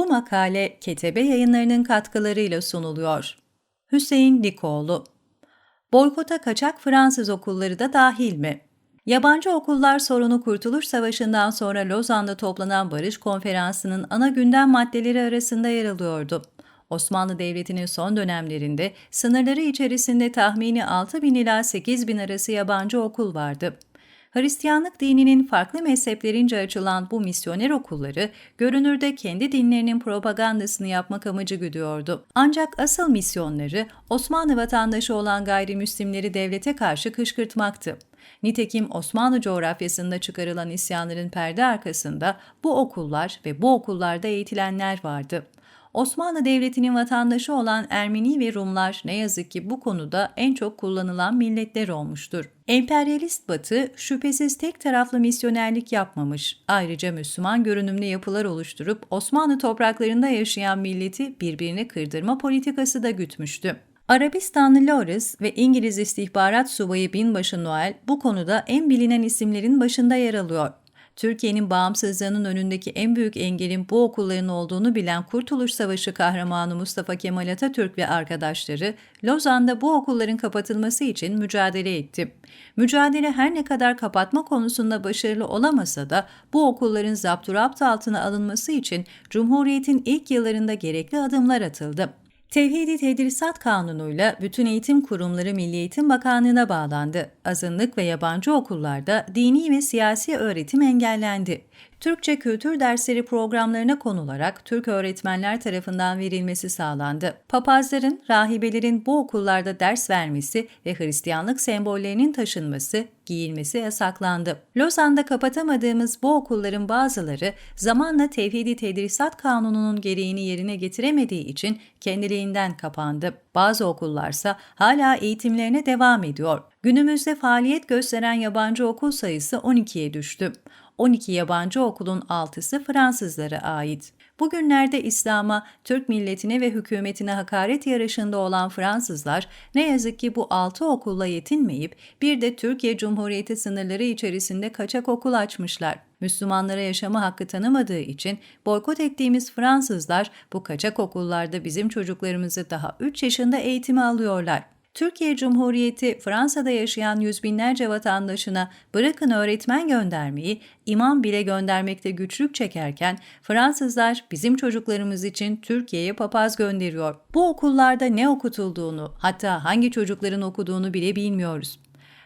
Bu makale Ketebe Yayınları'nın katkılarıyla sunuluyor. Hüseyin Dikoğlu Boykota kaçak Fransız okulları da dahil mi? Yabancı okullar sorunu Kurtuluş Savaşı'ndan sonra Lozan'da toplanan Barış Konferansı'nın ana gündem maddeleri arasında yer alıyordu. Osmanlı Devleti'nin son dönemlerinde sınırları içerisinde tahmini 6 bin ila 8 bin arası yabancı okul vardı. Hristiyanlık dininin farklı mezheplerince açılan bu misyoner okulları görünürde kendi dinlerinin propagandasını yapmak amacı güdüyordu. Ancak asıl misyonları Osmanlı vatandaşı olan gayrimüslimleri devlete karşı kışkırtmaktı. Nitekim Osmanlı coğrafyasında çıkarılan isyanların perde arkasında bu okullar ve bu okullarda eğitilenler vardı. Osmanlı Devleti'nin vatandaşı olan Ermeni ve Rumlar ne yazık ki bu konuda en çok kullanılan milletler olmuştur. Emperyalist Batı şüphesiz tek taraflı misyonerlik yapmamış. Ayrıca Müslüman görünümlü yapılar oluşturup Osmanlı topraklarında yaşayan milleti birbirine kırdırma politikası da gütmüştü. Arabistanlı Lawrence ve İngiliz istihbarat subayı Binbaşı Noel bu konuda en bilinen isimlerin başında yer alıyor. Türkiye'nin bağımsızlığının önündeki en büyük engelin bu okulların olduğunu bilen Kurtuluş Savaşı kahramanı Mustafa Kemal Atatürk ve arkadaşları Lozan'da bu okulların kapatılması için mücadele etti. Mücadele her ne kadar kapatma konusunda başarılı olamasa da bu okulların zapturapt altına alınması için Cumhuriyet'in ilk yıllarında gerekli adımlar atıldı. Tevhidi Tedrisat Kanunu'yla bütün eğitim kurumları Milli Eğitim Bakanlığı'na bağlandı. Azınlık ve yabancı okullarda dini ve siyasi öğretim engellendi. Türkçe kültür dersleri programlarına konularak Türk öğretmenler tarafından verilmesi sağlandı. Papazların, rahibelerin bu okullarda ders vermesi ve Hristiyanlık sembollerinin taşınması, giyilmesi yasaklandı. Lozan'da kapatamadığımız bu okulların bazıları zamanla Tevhidi Tedrisat Kanunu'nun gereğini yerine getiremediği için kendiliğinden kapandı. Bazı okullarsa hala eğitimlerine devam ediyor. Günümüzde faaliyet gösteren yabancı okul sayısı 12'ye düştü. 12 yabancı okulun 6'sı Fransızlara ait. Bugünlerde İslam'a, Türk milletine ve hükümetine hakaret yarışında olan Fransızlar ne yazık ki bu 6 okulla yetinmeyip bir de Türkiye Cumhuriyeti sınırları içerisinde kaçak okul açmışlar. Müslümanlara yaşama hakkı tanımadığı için boykot ettiğimiz Fransızlar bu kaçak okullarda bizim çocuklarımızı daha 3 yaşında eğitimi alıyorlar. Türkiye Cumhuriyeti Fransa'da yaşayan yüz binlerce vatandaşına bırakın öğretmen göndermeyi, imam bile göndermekte güçlük çekerken Fransızlar bizim çocuklarımız için Türkiye'ye papaz gönderiyor. Bu okullarda ne okutulduğunu, hatta hangi çocukların okuduğunu bile bilmiyoruz.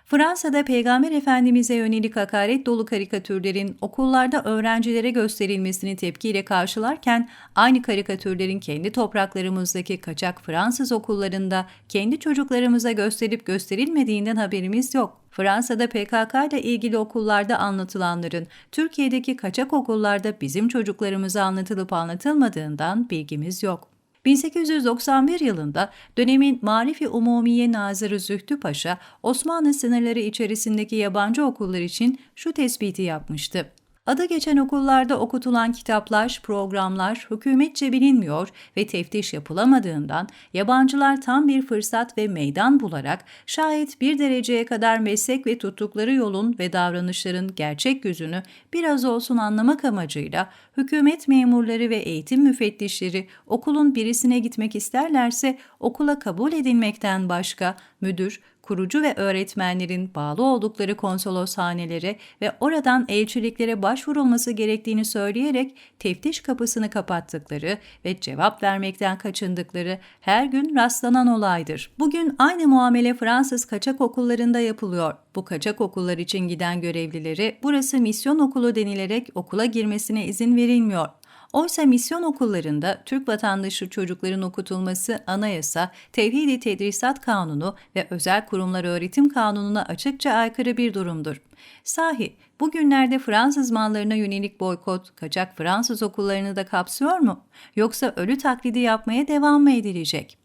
Fransa'da Peygamber Efendimiz'e yönelik hakaret dolu karikatürlerin okullarda öğrencilere gösterilmesini tepkiyle karşılarken aynı karikatürlerin kendi topraklarımızdaki kaçak Fransız okullarında kendi çocuklarımıza gösterip gösterilmediğinden haberimiz yok. Fransa'da PKK ile ilgili okullarda anlatılanların Türkiye'deki kaçak okullarda bizim çocuklarımıza anlatılıp anlatılmadığından bilgimiz yok. 1891 yılında dönemin Marifi Umumiye Nazırı Zühtü Paşa, Osmanlı sınırları içerisindeki yabancı okullar için şu tespiti yapmıştı. Adı geçen okullarda okutulan kitaplar, programlar hükümetçe bilinmiyor ve teftiş yapılamadığından yabancılar tam bir fırsat ve meydan bularak şayet bir dereceye kadar meslek ve tuttukları yolun ve davranışların gerçek yüzünü biraz olsun anlamak amacıyla hükümet memurları ve eğitim müfettişleri okulun birisine gitmek isterlerse okula kabul edilmekten başka müdür, kurucu ve öğretmenlerin bağlı oldukları konsoloshanelere ve oradan elçiliklere başvurulması gerektiğini söyleyerek teftiş kapısını kapattıkları ve cevap vermekten kaçındıkları her gün rastlanan olaydır. Bugün aynı muamele Fransız kaçak okullarında yapılıyor. Bu kaçak okullar için giden görevlileri burası misyon okulu denilerek okula girmesine izin verilmiyor. Oysa misyon okullarında Türk vatandaşı çocukların okutulması anayasa, Tevhidi Tedrisat Kanunu ve Özel Kurumlar Öğretim Kanunu'na açıkça aykırı bir durumdur. Sahi, bugünlerde Fransız mallarına yönelik boykot, kaçak Fransız okullarını da kapsıyor mu? Yoksa ölü taklidi yapmaya devam mı edilecek?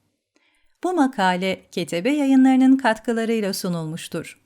Bu makale Ketebe yayınlarının katkılarıyla sunulmuştur.